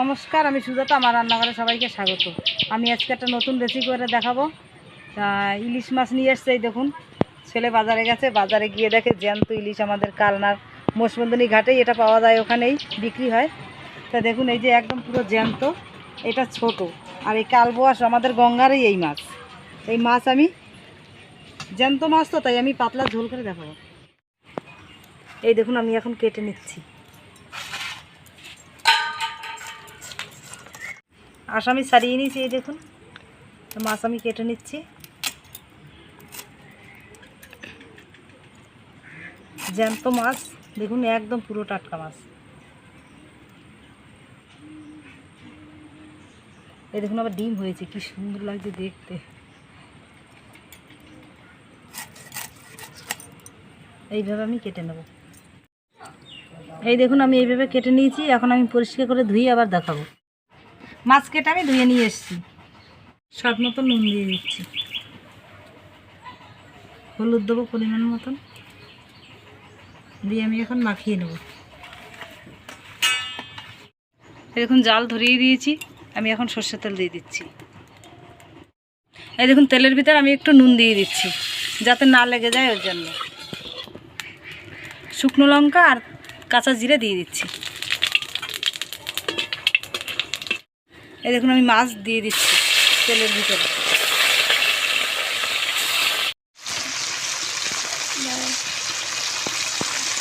নমস্কার, আমি সুজাতা, আমার রান্নাঘরে সবাইকে স্বাগত। আমি আজকে একটা নতুন রেসিপি করে দেখাবো। ইলিশ মাছ নিয়ে এসছে, এই দেখুন। ছেলে বাজারে গেছে, বাজারে গিয়ে দেখে জ্যান্ত ইলিশ আমাদের কালনার মোষবন্ধনী ঘাটেই এটা পাওয়া যায়, ওখানেই বিক্রি হয়। তা দেখুন, এই যে একদম পুরো জ্যান্ত, এটা ছোট। আর এই কালবোয়াস আমাদের গঙ্গারই এই মাছ। এই মাছ আমি, জ্যান্ত মাছ তো, তাই আমি পাতলা ঝোল করে দেখাবো। এই দেখুন, আমি এখন কেটে নিচ্ছি। আসামি সারিয়ে নিয়েছি, এই দেখুন। মাছ আমি কেটে নিচ্ছি। জ্যান্ত মাছ, দেখুন, একদম পুরো টাটকা মাছ। এই দেখুন, আবার ডিম হয়েছে, কি সুন্দর লাগছে দেখতে। এইভাবে আমি কেটে নেব। এই দেখুন, আমি এইভাবে কেটে নিয়েছি, এখন আমি পরিষ্কার করে ধুয়ে আবার দেখাবো। মাছ কেটে আমি ধুয়ে নিয়ে এসেছি। স্বাদ মতো নুন দিয়ে দিচ্ছি। হলুদ দেবো পরিমাণ মতন। দিয়ে আমি এখন মাখিয়ে নেব। এই দেখুন জাল ধরিয়ে দিয়েছি। আমি এখন সর্ষের তেল দিয়ে দিচ্ছি। এই দেখুন তেলের ভিতর আমি একটু নুন দিয়ে দিচ্ছি যাতে না লেগে যায় ওর জন্য। শুকনো লঙ্কা আর কাঁচা জিরে দিয়ে দিচ্ছি। এই দেখুন, আমি মাছ দিয়ে দিচ্ছি তেলের ভিতরে।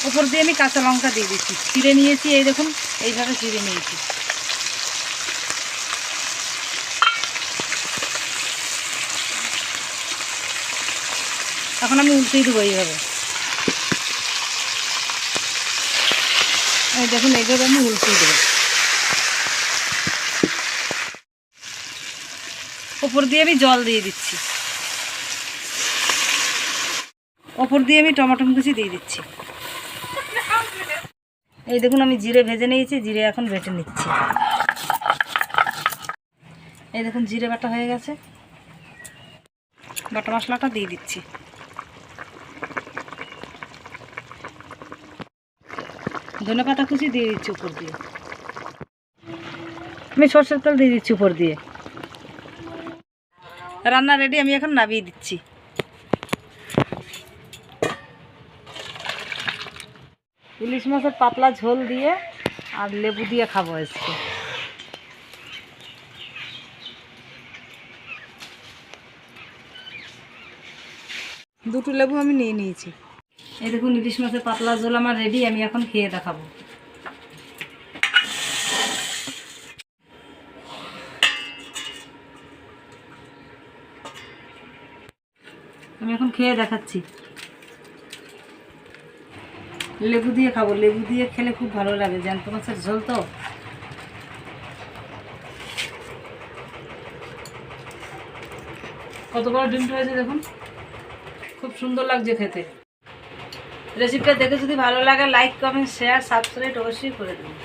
ওপর দিয়ে আমি কাঁচা লঙ্কা দিয়ে দিচ্ছি। চিড়ে নিয়েছি, এই দেখুন, এইভাবে চিড়ে নিয়েছি। এখন আমি উল্টেই দেবো এইভাবে। এই দেখুন, এইভাবে আমি উল্টেই দেবো। ওপর দিয়ে আমি জল দিয়ে দিচ্ছি। ওপর দিয়ে আমি টমাটো কুচি দিয়ে দিচ্ছি। এই দেখুন, আমি জিরে ভেজে নিয়েছি, জিরে এখন বেটে নিচ্ছি। এই দেখুন, জিরে বাটা হয়ে গেছে। বাটা মশলাটা দিয়ে দিচ্ছি। ধনে পাতা কুচি দিয়ে দিচ্ছি উপর দিয়ে। আমি সর্ষের তেল দিয়ে দিচ্ছি উপর দিয়ে। রান্না রেডি আমি এখন নামিয়ে দিচ্ছি। ইলিশ মাছের পাতলা ঝোল দিয়ে আর লেবু দিয়ে খাব আজকে। দুটো লেবু আমি নিয়ে নিয়েছি। এই দেখুন, ইলিশ মাছের পাতলা ঝোল আমার রেডি আমি এখন খেয়ে দেখাবো। আমি এখন খেয়ে দেখাচ্ছি। লেবু দিয়ে খাব, লেবু দিয়ে খেলে খুব ভালো লাগে। জ্যান্ত মাছের ঝোল তো? কত বড় ডিমটা হয়েছে দেখুন। খুব সুন্দর লাগছে খেতে। রেসিপিটা দেখে যদি ভালো লাগে লাইক কমেন্ট শেয়ার সাবস্ক্রাইব অবশ্যই করে দেবেন।